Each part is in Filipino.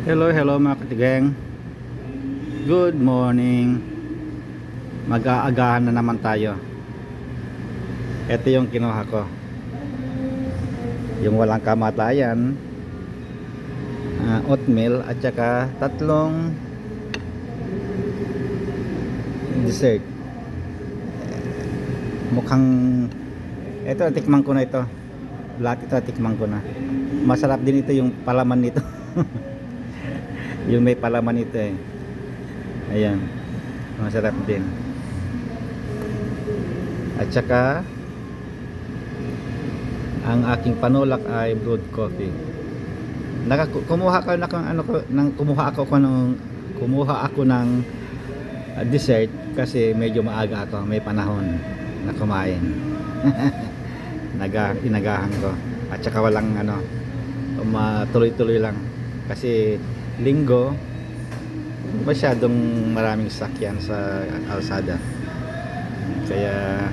Hello, hello mga katigang. Good morning. Mag-aagahan na naman tayo. Ito yung kinuha ko. Yung walang kamatayan. ah, oatmeal at saka tatlong dessert. Mukhang ito tikman ko na ito. Lahat ito tikman ko na. Masarap din ito yung palaman nito. yung may palaman ito eh. Ayan. Masarap din. At saka ang aking panulak ay brewed coffee. Naka, kumuha ka na kung ano ko nang kumuha ako ko ng kumuha ako ng uh, dessert kasi medyo maaga ako, may panahon na kumain. Naga inagahan ko. At saka walang ano matuloy-tuloy lang kasi linggo masyadong maraming sakyan sa kalsada kaya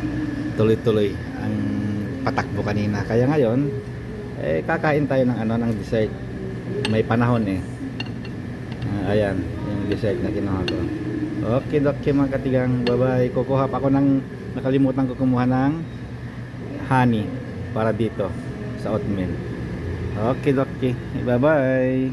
tuloy-tuloy ang patakbo kanina. Kaya ngayon eh kakain tayo ng ano ng dessert. May panahon eh. Ah, ayan yung dessert na kinuha ko. Okay dokie mga katigang bye bye kukuha pa ako ng nakalimutan ko kumuha ng honey para dito sa oatmeal. Okay dokie bye bye